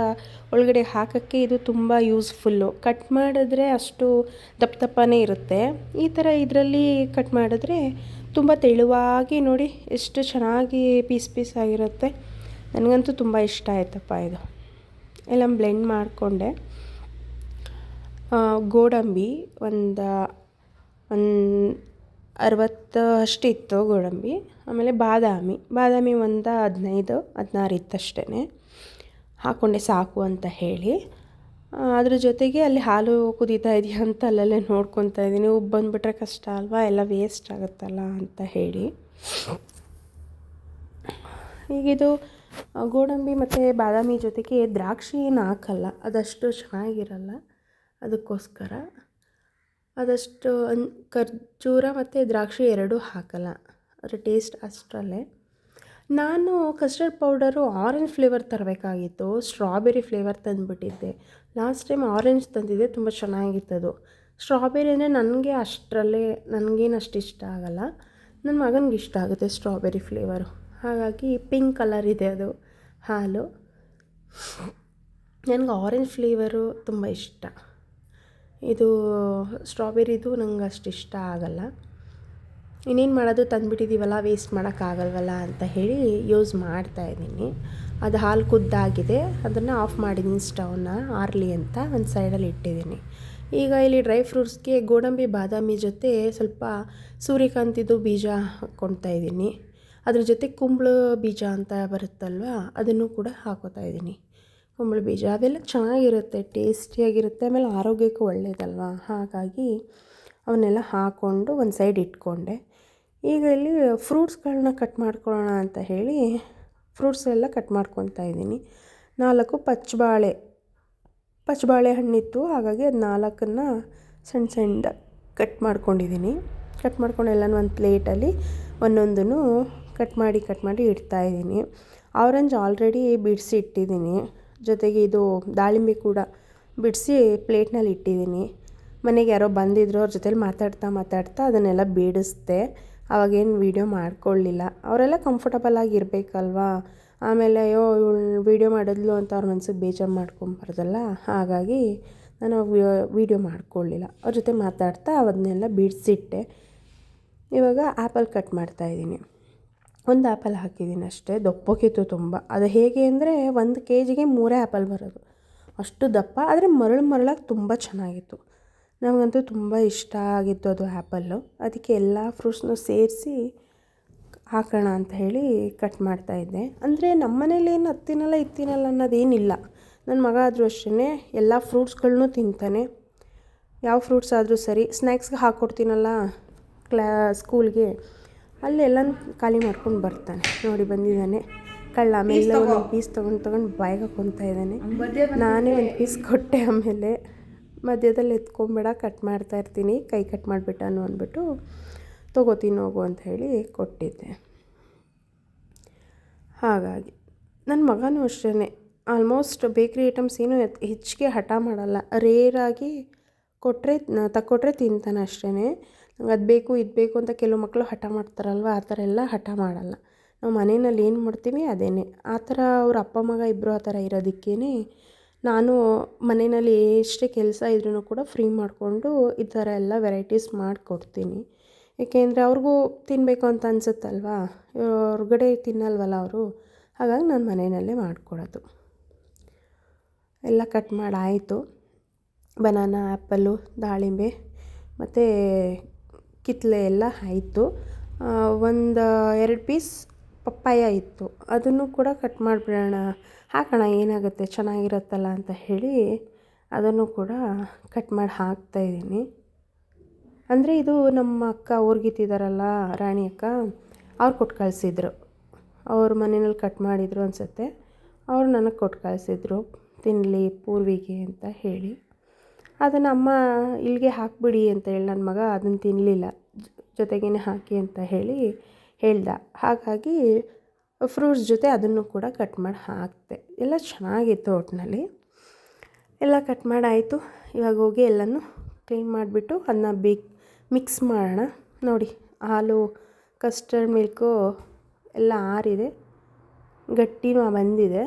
ಒಳಗಡೆ ಹಾಕೋಕ್ಕೆ ಇದು ತುಂಬ ಯೂಸ್ಫುಲ್ಲು. ಕಟ್ ಮಾಡಿದ್ರೆ ಅಷ್ಟು ದಪ್ಪ ದಪ್ಪನೇ ಇರುತ್ತೆ. ಈ ಥರ ಇದರಲ್ಲಿ ಕಟ್ ಮಾಡಿದ್ರೆ ತುಂಬ ತೆಳುವಾಗಿ ನೋಡಿ ಎಷ್ಟು ಚೆನ್ನಾಗಿ ಪೀಸ್ ಪೀಸ್ ಆಗಿರುತ್ತೆ. ನನಗಂತೂ ತುಂಬ ಇಷ್ಟ ಆಯ್ತಪ್ಪ ಇದು. ಎಲ್ಲ ಬ್ಲೆಂಡ್ ಮಾಡಿಕೊಂಡೆ. ಗೋಡಂಬಿ ಒಂದು ಒಂದು ಅರವತ್ತು ಅಷ್ಟಿತ್ತು ಗೋಡಂಬಿ. ಆಮೇಲೆ ಬಾದಾಮಿ ಬಾದಾಮಿ ಒಂದು ಹದಿನೈದು, ಹದಿನಾರು ಇತ್ತಷ್ಟೇ ಹಾಕ್ಕೊಂಡೆ ಸಾಕು ಅಂತ ಹೇಳಿ. ಅದ್ರ ಜೊತೆಗೆ ಅಲ್ಲಿ ಹಾಲು ಕುದೀತಾ ಇದೆಯಾ ಅಂತ ಅಲ್ಲಲ್ಲೇ ನೋಡ್ಕೊತಾ ಇದ್ದೀನಿ ಉಬ್ಬು ಬಂದುಬಿಟ್ರೆ ಕಷ್ಟ ಅಲ್ವಾ? ಎಲ್ಲ ವೇಸ್ಟ್ ಆಗುತ್ತಲ್ಲ ಅಂತ ಹೇಳಿ. ಈಗಿದು ಗೋಡಂಬಿ ಮತ್ತು ಬಾದಾಮಿ ಜೊತೆಗೆ ದ್ರಾಕ್ಷಿ ಏನು ಹಾಕಲ್ಲ. ಅದಷ್ಟು ಚೆನ್ನಾಗಿರಲ್ಲ. ಅದಕ್ಕೋಸ್ಕರ ಅದಷ್ಟು ಅನ್ ಖರ್ಜೂರ ಮತ್ತು ದ್ರಾಕ್ಷಿ ಎರಡೂ ಹಾಕಲ್ಲ. ಅದರ ಟೇಸ್ಟ್ ಅಷ್ಟರಲ್ಲೇ. ನಾನು ಕಸ್ಟರ್ಡ್ ಪೌಡರು ಆರೆಂಜ್ ಫ್ಲೇವರ್ ತರಬೇಕಾಗಿತ್ತು. ಸ್ಟ್ರಾಬೆರಿ ಫ್ಲೇವರ್ ತಂದುಬಿಟ್ಟಿದ್ದೆ. ಲಾಸ್ಟ್ ಟೈಮ್ ಆರೆಂಜ್ ತಂದಿದ್ದೆ, ತುಂಬ ಚೆನ್ನಾಗಿತ್ತದು. ಸ್ಟ್ರಾಬೆರಿ ಅಂದರೆ ನನಗೆ ಅಷ್ಟರಲ್ಲೇ, ನನಗೇನು ಅಷ್ಟು ಇಷ್ಟ ಆಗಲ್ಲ. ನನ್ನ ಮಗನಿಗೆ ಇಷ್ಟ ಆಗುತ್ತೆ ಸ್ಟ್ರಾಬೆರಿ ಫ್ಲೇವರು ಹಾಗಾಗಿ ಪಿಂಕ್ ಕಲರ್ ಇದೆ ಅದು, ಹಾಲು. ನನಗೆ ಆರೆಂಜ್ ಫ್ಲೇವರು ತುಂಬ ಇಷ್ಟ. ಇದು ಸ್ಟ್ರಾಬೆರಿದು ನಂಗೆ ಅಷ್ಟು ಇಷ್ಟ ಆಗಲ್ಲ. ಇನ್ನೇನು ಮಾಡೋದು ತಂದುಬಿಟ್ಟಿದ್ದೀವಲ್ಲ ವೇಸ್ಟ್ ಮಾಡೋಕ್ಕಾಗಲ್ವಲ್ಲ ಅಂತ ಹೇಳಿ ಯೂಸ್ ಮಾಡ್ತಾ ಇದ್ದೀನಿ. ಅದು ಹಾಲು ಕುದ್ದಾಗಿದೆ, ಅದನ್ನು ಆಫ್ ಮಾಡಿದ್ದೀನಿ ಸ್ಟವ್ನ ಆರಲಿ ಅಂತ ಒಂದು ಸೈಡಲ್ಲಿ ಇಟ್ಟಿದ್ದೀನಿ ಈಗ ಇಲ್ಲಿ ಡ್ರೈ ಫ್ರೂಟ್ಸ್ಗೆ ಗೋಡಂಬಿ, ಬಾದಾಮಿ ಜೊತೆ ಸ್ವಲ್ಪ ಸೂರ್ಯಕಾಂತಿದು ಬೀಜ ಹಾಕ್ಕೊಳ್ತಾ ಇದ್ದೀನಿ. ಅದ್ರ ಜೊತೆ ಕುಂಬಳ ಬೀಜ ಅಂತ ಬರುತ್ತಲ್ವ, ಅದನ್ನು ಕೂಡ ಹಾಕೋತಾ ಇದ್ದೀನಿ. ಕುಂಬಳ ಬೀಜ ಅವೆಲ್ಲ ಚೆನ್ನಾಗಿರುತ್ತೆ, ಟೇಸ್ಟಿಯಾಗಿರುತ್ತೆ, ಆಮೇಲೆ ಆರೋಗ್ಯಕ್ಕೂ ಒಳ್ಳೆಯದಲ್ವಾ ಹಾಗಾಗಿ ಅವನ್ನೆಲ್ಲ ಹಾಕ್ಕೊಂಡು ಒಂದು ಸೈಡ್ ಇಟ್ಕೊಂಡೆ. ಈಗ ಇಲ್ಲಿ ಫ್ರೂಟ್ಸ್ಗಳನ್ನ ಕಟ್ ಮಾಡ್ಕೊಳ್ಳೋಣ ಅಂತ ಹೇಳಿ ಫ್ರೂಟ್ಸ್ ಎಲ್ಲ ಕಟ್ ಮಾಡ್ಕೊತಾ ಇದ್ದೀನಿ. ನಾಲ್ಕು ಪಚ್ಚಬಾಳೆ ಪಚ್ಚಬಾಳೆ ಹಣ್ಣಿತ್ತು, ಹಾಗಾಗಿ ಅದು ನಾಲ್ಕನ್ನು ಸಣ್ಣ ಸಣ್ಣ ಕಟ್ ಮಾಡ್ಕೊಂಡಿದ್ದೀನಿ. ಕಟ್ ಮಾಡ್ಕೊಂಡು ಎಲ್ಲನೂ ಒಂದು ಪ್ಲೇಟಲ್ಲಿ ಒಂದೊಂದನ್ನು ಕಟ್ ಮಾಡಿ ಕಟ್ ಮಾಡಿ ಇಡ್ತಾಯಿದ್ದೀನಿ ಆರೆಂಜ್ ಆಲ್ರೆಡಿ ಬಿಡಿಸಿ ಇಟ್ಟಿದ್ದೀನಿ. ಜೊತೆಗೆ ಇದು ದಾಳಿಂಬೆ ಕೂಡ ಬಿಡಿಸಿ ಪ್ಲೇಟ್ನಲ್ಲಿ ಇಟ್ಟಿದ್ದೀನಿ. ಮನೆಗೆ ಯಾರೋ ಬಂದಿದ್ರು ಅವ್ರ ಜೊತೆಲಿ ಮಾತಾಡ್ತಾ ಮಾತಾಡ್ತಾ ಅದನ್ನೆಲ್ಲ ಬೇಡಿಸ್ದೆ. ಅವಾಗೇನು ವೀಡಿಯೋ ಮಾಡ್ಕೊಳ್ಳಿಲ್ಲ. ಅವರೆಲ್ಲ ಕಂಫರ್ಟಬಲ್ ಆಗಿರಬೇಕಲ್ವಾ? ಆಮೇಲೆ ಅಯ್ಯೋ, ಇವಳು ವೀಡಿಯೋ ಮಾಡಿದ್ಲು ಅಂತ ಅವ್ರ ಮನ್ಸಿಗೆ ಬೇಜಾರು ಮಾಡ್ಕೊಂಬಾರ್ದಲ್ಲ? ಹಾಗಾಗಿ ನಾನು ವೀಡಿಯೋ ಮಾಡ್ಕೊಳ್ಳಿಲ್ಲ. ಅವ್ರ ಜೊತೆ ಮಾತಾಡ್ತಾ ಅದನ್ನೆಲ್ಲ ಬಿಡಿಸಿಟ್ಟೆ. ಇವಾಗ ಆ್ಯಪಲ್ ಕಟ್ ಮಾಡ್ತಾಯಿದ್ದೀನಿ ಒಂದು ಆ್ಯಪಲ್ ಹಾಕಿದ್ದೀನಿ ಅಷ್ಟೇ ದಪ್ಪಕ್ಕಿತ್ತು ತುಂಬ. ಅದು ಹೇಗೆ ಅಂದರೆ ಒಂದು ಕೆ ಜಿಗೆ ಮೂರೇ ಆ್ಯಪಲ್ ಬರೋದು. ಅಷ್ಟು ದಪ್ಪ, ಆದರೆ ಮರಳು ಮರಳಾಗಿ ತುಂಬ ಚೆನ್ನಾಗಿತ್ತು. ನಮಗಂತೂ ತುಂಬ ಇಷ್ಟ ಆಗಿತ್ತು ಅದು ಆ್ಯಪಲ್ಲು. ಅದಕ್ಕೆ ಎಲ್ಲ ಫ್ರೂಟ್ಸ್ನೂ ಸೇರಿಸಿ ಹಾಕೋಣ ಅಂತ ಹೇಳಿ ಕಟ್ ಮಾಡ್ತಾಯಿದ್ದೆ ಅಂದರೆ ನಮ್ಮ ಮನೇಲಿ ಏನು ಹತ್ತಿನಲ್ಲ ಇತ್ತಿನಲ್ಲ ಅನ್ನೋದೇನಿಲ್ಲ. ನನ್ನ ಮಗ ಆದರೂ ಅಷ್ಟೇ ಎಲ್ಲ ಫ್ರೂಟ್ಸ್ಗಳನ್ನೂ ತಿಂತಾನೆ. ಯಾವ ಫ್ರೂಟ್ಸ್ ಆದರೂ ಸರಿ, ಸ್ನ್ಯಾಕ್ಸ್ಗೆ ಹಾಕ್ಕೊಡ್ತೀನಲ್ಲ ಕ್ಲಾ, ಸ್ಕೂಲ್ಗೆ ಅಲ್ಲೆಲ್ಲನೂ ಖಾಲಿ ಮಾಡ್ಕೊಂಡು ಬರ್ತಾನೆ. ನೋಡಿ ಬಂದಿದ್ದಾನೆ. ಕಳ್ಳ ಆಮೇಲೆ ಒಂದು ಪೀಸ್ ತೊಗೊಂಡು ತೊಗೊಂಡು ಬಾಯಿಗೆ ಹಾಕೊತಾ ಇದ್ದಾನೆ. ನಾನೇ ಒಂದು ಪೀಸ್ ಕೊಟ್ಟೆ ಆಮೇಲೆ. ಮಧ್ಯದಲ್ಲಿ ಎತ್ಕೊಂಬೇಡ ಕಟ್ ಮಾಡ್ತಾ ಇರ್ತೀನಿ ಕೈ ಕಟ್ ಮಾಡಿಬಿಟ್ಟನು ಅಂದ್ಬಿಟ್ಟು ತೊಗೋತೀನಿ ಹೋಗು ಅಂತ ಹೇಳಿ ಕೊಟ್ಟಿದ್ದೆ. ಹಾಗಾಗಿ ನನ್ನ ಮಗನೂ ಅಷ್ಟೇ ಆಲ್ಮೋಸ್ಟ್ ಬೇಕ್ರಿ ಐಟಮ್ಸ್ ಏನೂ ಎತ್- ಹೆಚ್ಚಿಗೆ ಹಠ ಮಾಡಲ್ಲ. ರೇರಾಗಿ ಕೊಟ್ಟರೆ ತಕ್ಕೊಟ್ರೆ ತಿಂತಾನೆ ಅಷ್ಟೇ ನಂಗೆ ಅದು ಬೇಕು, ಇದು ಬೇಕು ಅಂತ ಕೆಲವು ಮಕ್ಕಳು ಹಠ ಮಾಡ್ತಾರಲ್ವ? ಆ ಥರ ಎಲ್ಲ ಹಠ ಮಾಡಲ್ಲ. ನಾವು ಮನೆಯಲ್ಲಿ ಏನು ಮಾಡ್ತೀವಿ ಅದೇನೆ. ಆ ಥರ ಅವ್ರ ಅಪ್ಪ ಮಗ ಇಬ್ಬರು ಆ ಥರ ಇರೋದಕ್ಕೇ ನಾನು ಮನೆಯಲ್ಲಿ ಎಷ್ಟೇ ಕೆಲಸ ಇದ್ರೂ ಕೂಡ ಫ್ರೀ ಮಾಡಿಕೊಂಡು ಈ ಥರ ಎಲ್ಲ ವೆರೈಟೀಸ್ ಮಾಡಿಕೊಡ್ತೀನಿ. ಏಕೆಂದರೆ ಅವ್ರಿಗೂ ತಿನ್ನಬೇಕು ಅಂತ ಅನ್ಸುತ್ತಲ್ವಾ? ಹೊರಗಡೆ ತಿನ್ನಲ್ವಲ್ಲ ಅವರು? ಹಾಗಾಗಿ ನಾನು ಮನೆಯಲ್ಲೇ ಮಾಡಿಕೊಡೋದು. ಎಲ್ಲ ಕಟ್ ಮಾಡಾಯಿತು ಬನಾನಾ, ಆ್ಯಪಲ್ಲು, ದಾಳಿಂಬೆ, ಮತ್ತು ಕಿತ್ತಲೆ ಎಲ್ಲ ಆಯಿತು. ಒಂದು ಎರಡು ಪೀಸ್ ಪಪ್ಪಾಯ ಇತ್ತು. ಅದನ್ನು ಕೂಡ ಕಟ್ ಮಾಡಿಬಿಡೋಣ, ಹಾಕೋಣ, ಏನಾಗುತ್ತೆ, ಚೆನ್ನಾಗಿರುತ್ತಲ್ಲ ಅಂತ ಹೇಳಿ ಅದನ್ನು ಕೂಡ ಕಟ್ ಮಾಡಿ ಹಾಕ್ತಾಯಿದ್ದೀನಿ ಅಂದರೆ ಇದು ನಮ್ಮ ಅಕ್ಕ ಊರ್ಗಿತ್ತಿದ್ದಾರಲ್ಲ ರಾಣಿ ಅಕ್ಕ, ಅವ್ರು ಕೊಟ್ಟು ಕಳಿಸಿದ್ರು. ಅವ್ರ ಮನೆಯಲ್ಲಿ ಕಟ್ ಮಾಡಿದರು ಅನಿಸುತ್ತೆ. ಅವ್ರು ನನಗೆ ಕೊಟ್ಟು ಕಳಿಸಿದ್ರು ತಿನ್ನಲಿ ಪೂರ್ವಿಗೆ ಅಂತ ಹೇಳಿ. ಅದನ್ನು ಅಮ್ಮ ಇಲ್ಲಿಗೆ ಹಾಕಿಬಿಡಿ ಅಂತ ಹೇಳಿ ನನ್ನ ಮಗ ಅದನ್ನು ತಿನ್ನಲಿಲ್ಲ ಜೊತೆಗೇ ಹಾಕಿ ಅಂತ ಹೇಳಿ ಹೇಳ್ದ. ಹಾಗಾಗಿ ಫ್ರೂಟ್ಸ್ ಜೊತೆ ಅದನ್ನು ಕೂಡ ಕಟ್ ಮಾಡಿ ಹಾಕಿದೆ. ಎಲ್ಲ ಚೆನ್ನಾಗಿತ್ತು ಒಟ್ಟಿನಲ್ಲಿ ಎಲ್ಲ ಕಟ್ ಮಾಡಾಯಿತು ಇವಾಗ ಹೋಗಿ ಎಲ್ಲನೂ ಕ್ಲೀನ್ ಮಾಡಿಬಿಟ್ಟು ಅದನ್ನ ಬೇಕ್, ಮಿಕ್ಸ್ ಮಾಡೋಣ. ನೋಡಿ, ಹಾಲು, ಕಸ್ಟರ್ಡ್ ಮಿಲ್ಕು ಎಲ್ಲ ಆರಿದೆ. ಗಟ್ಟಿನೂ ಬಂದಿದೆ.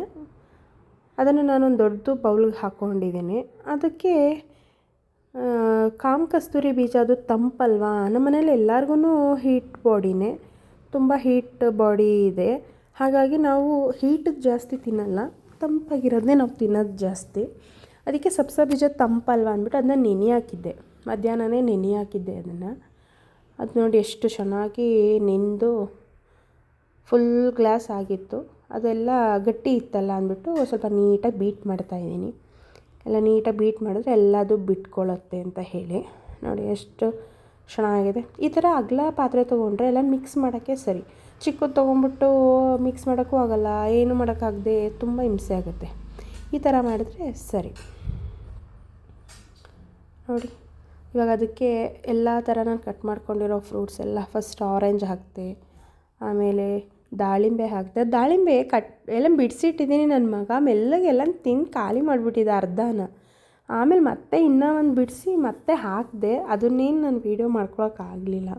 ಅದನ್ನು ನಾನೊಂದು ದೊಡ್ಡದು ಬೌಲ್ಗೆ ಹಾಕ್ಕೊಂಡಿದ್ದೀನಿ ಅದಕ್ಕೆ ಕಾಮ್ ಕಸ್ತೂರಿ ಬೀಜ ಅದು ತಂಪಲ್ವಾ? ನಮ್ಮ ಮನೇಲಿ ಎಲ್ಲರಿಗೂ ಹೀಟ್ ಬಾಡಿನೇ ತುಂಬ ಹೀಟ್ ಬಾಡಿ ಇದೆ. ಹಾಗಾಗಿ ನಾವು ಹೀಟ್ ಜಾಸ್ತಿ ತಿನ್ನಲ್ಲ ತಂಪಾಗಿರೋದನ್ನೇ ನಾವು ತಿನ್ನೋದು ಜಾಸ್ತಿ. ಅದಕ್ಕೆ ಸಬ್ಸ ಬೀಜ ತಂಪಲ್ವಾ ಅಂದ್ಬಿಟ್ಟು ಅದನ್ನ ನೆನೆ ಹಾಕಿದ್ದೆ. ಮಧ್ಯಾಹ್ನನೇ ನೆನೆ ಹಾಕಿದ್ದೆ ಅದನ್ನು. ಅದು ನೋಡಿ ಎಷ್ಟು ಚೆನ್ನಾಗಿ ನೆಂದು ಫುಲ್ ಗ್ಲಾಸ್ ಆಗಿತ್ತು. ಅದೆಲ್ಲ ಗಟ್ಟಿ ಇತ್ತಲ್ಲ ಅಂದ್ಬಿಟ್ಟು ಸ್ವಲ್ಪ ನೀಟಾಗಿ ಬೀಟ್ ಮಾಡ್ತಾಯಿದ್ದೀನಿ ಎಲ್ಲ ನೀಟಾಗಿ ಬೀಟ್ ಮಾಡಿದ್ರೆ ಎಲ್ಲದು ಬಿಟ್ಕೊಳ್ಳುತ್ತೆ ಅಂತ ಹೇಳಿ. ನೋಡಿ ಎಷ್ಟು ಚೆನ್ನಾಗಿದೆ. ಈ ಥರ ಅಗಲ ಪಾತ್ರೆ ತೊಗೊಂಡ್ರೆ ಎಲ್ಲ ಮಿಕ್ಸ್ ಮಾಡೋಕ್ಕೆ ಸರಿ. ಚಿಕ್ಕದು ತೊಗೊಂಬಿಟ್ಟು ಮಿಕ್ಸ್ ಮಾಡೋಕ್ಕೂ ಆಗೋಲ್ಲ, ಏನು ಮಾಡೋಕ್ಕಾಗದೆ ತುಂಬ ಹಿಂಸೆ ಆಗುತ್ತೆ. ಈ ಥರ ಮಾಡಿದ್ರೆ ಸರಿ. ನೋಡಿ, ಇವಾಗ ಅದಕ್ಕೆ ಎಲ್ಲ ಥರ ನಾನು ಕಟ್ ಮಾಡ್ಕೊಂಡಿರೋ ಫ್ರೂಟ್ಸ್ ಎಲ್ಲ ಫಸ್ಟ್ ಆರೆಂಜ್ ಹಾಕಿದೆ ಆಮೇಲೆ ದಾಳಿಂಬೆ ಹಾಕಿದೆ, ದಾಳಿಂಬೆ ಕಟ್, ಎಲ್ಲ ಬಿಡಿಸಿಟ್ಟಿದ್ದೀನಿ ನನ್ನ ಮಗ, ಮೆಲ್ಲಗೆ ಎಲ್ಲ ತಿಂದು ಖಾಲಿ ಮಾಡಿಬಿಟ್ಟಿದ್ದೆ ಅರ್ಧನ. ಆಮೇಲೆ ಮತ್ತೆ ಇನ್ನೂ ಒಂದು ಬಿಡಿಸಿ ಮತ್ತೆ ಹಾಕಿದೆ, ಅದನ್ನೇನು ನಾನು ವೀಡಿಯೋ ಮಾಡ್ಕೊಳಕ್ಕಾಗಲಿಲ್ಲ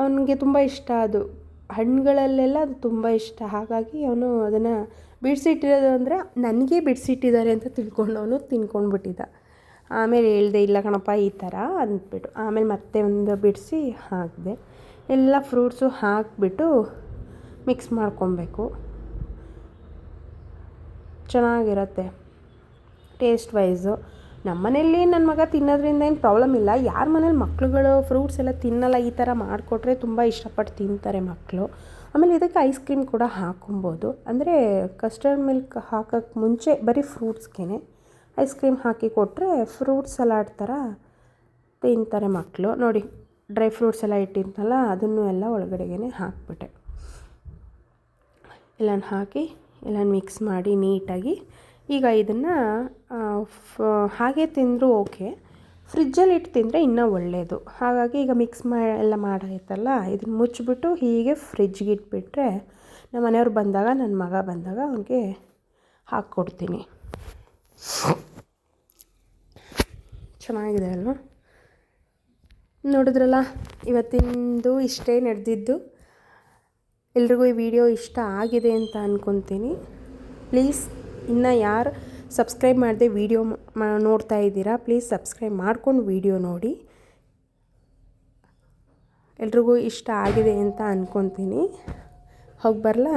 ಅವನಿಗೆ ತುಂಬ ಇಷ್ಟ ಅದು. ಹಣ್ಣುಗಳಲ್ಲೆಲ್ಲ ಅದು ತುಂಬ ಇಷ್ಟ. ಹಾಗಾಗಿ ಅವನು ಅದನ್ನು ಬಿಡಿಸಿಟ್ಟಿರೋದು ಅಂದರೆ ನನಗೆ ಬಿಡಿಸಿಟ್ಟಿದ್ದಾರೆ ಅಂತ ತಿಳ್ಕೊಂಡು ಅವನು ತಿನ್ಕೊಂಡ್ಬಿಟ್ಟಿದ್ದ ಆಮೇಲೆ ಹೇಳ್ದೆ, ಇಲ್ಲ ಕಣಪ್ಪ, ಈ ಥರ ಅಂದ್ಬಿಟ್ಟು. ಆಮೇಲೆ ಮತ್ತೆ ಒಂದು ಬಿಡಿಸಿ ಹಾಕಿದೆ. ಎಲ್ಲ ಫ್ರೂಟ್ಸು ಹಾಕಿಬಿಟ್ಟು ಮಿಕ್ಸ್ ಮಾಡ್ಕೊಬೇಕು. ಚೆನ್ನಾಗಿರತ್ತೆ. ಟೇಸ್ಟ್ ವೈಸು ನಮ್ಮ ಮನೇಲಿ ನನ್ನ ಮಗ ತಿನ್ನೋದ್ರಿಂದ ಏನು ಪ್ರಾಬ್ಲಮ್ ಇಲ್ಲ. ಯಾರ ಮನೇಲಿ ಮಕ್ಕಳುಗಳು ಫ್ರೂಟ್ಸ್ ಎಲ್ಲ ತಿನ್ನಲ್ಲ, ಈ ಥರ ಮಾಡಿಕೊಟ್ರೆ ತುಂಬ ಇಷ್ಟಪಟ್ಟು ತಿಂತಾರೆ ಮಕ್ಕಳು ಆಮೇಲೆ ಇದಕ್ಕೆ ಐಸ್ ಕ್ರೀಮ್ ಕೂಡ ಹಾಕೊಬೋದು. ಅಂದರೆ ಕಸ್ಟರ್ಡ್ ಮಿಲ್ಕ್ ಹಾಕೋಕ್ಕೆ ಮುಂಚೆ ಬರೀ ಫ್ರೂಟ್ಸ್ಗೇ ಐಸ್ ಕ್ರೀಮ್ ಹಾಕಿ ಕೊಟ್ಟರೆ ಫ್ರೂಟ್ಸ್ ಸಲಾಡ್ ಥರ ತಿಂತಾರೆ ಮಕ್ಕಳು ನೋಡಿ ಡ್ರೈ ಫ್ರೂಟ್ಸ್ ಎಲ್ಲ ಇಟ್ಟಿರ್ತಲ್ಲ ಅದನ್ನು ಎಲ್ಲ ಒಳಗಡೆಗೆ ಹಾಕ್ಬಿಟ್ಟೆ. ಎಲ್ಲನ ಹಾಕಿ ಎಲ್ಲ ಮಿಕ್ಸ್ ಮಾಡಿ ನೀಟಾಗಿ, ಈಗ ಇದನ್ನು ಹಾಗೆ ತಿಂದರೂ ಓಕೆ. ಫ್ರಿಜ್ಜಲ್ಲಿ ಇಟ್ಟು ತಿಂದರೆ ಇನ್ನೂ ಒಳ್ಳೆಯದು ಹಾಗಾಗಿ ಈಗ ಮಿಕ್ಸ್ ಮಾ, ಎಲ್ಲ ಮಾಡಾಯ್ತಲ್ಲ, ಇದನ್ನು ಮುಚ್ಚಿಬಿಟ್ಟು ಹೀಗೆ ಫ್ರಿಜ್ಗೆ ಇಟ್ಬಿಟ್ರೆ, ನಮ್ಮ ಮನೆಯವ್ರು ಬಂದಾಗ, ನನ್ನ ಮಗ ಬಂದಾಗ ಅವನಿಗೆ ಹಾಕ್ಕೊಡ್ತೀನಿ. ಚೆನ್ನಾಗಿದೆ ಅಲ್ವಾ? ನೋಡಿದ್ರಲ್ಲ, ಇವತ್ತಿಂದು ಇಷ್ಟೇ ನಡೆದಿದ್ದು. ಎಲ್ರಿಗೂ ಈ ವಿಡಿಯೋ ಇಷ್ಟ ಆಗಿದೆ ಅಂತ ಅಂದ್ಕೊತೀನಿ ಪ್ಲೀಸ್, ಇನ್ನು ಯಾರು ಸಬ್ಸ್ಕ್ರೈಬ್ ಮಾಡದೆ ವಿಡಿಯೋ ನೋಡ್ತಾ ಇದ್ದೀರಾ, ಪ್ಲೀಸ್ ಸಬ್ಸ್ಕ್ರೈಬ್ ಮಾಡ್ಕೊಂಡು ವಿಡಿಯೋ ನೋಡಿ. ಎಲ್ರಿಗೂ ಇಷ್ಟ ಆಗಿದೆ ಅಂತ ಅಂದ್ಕೊತೀನಿ ಹೋಗಿ ಬರಲಾ?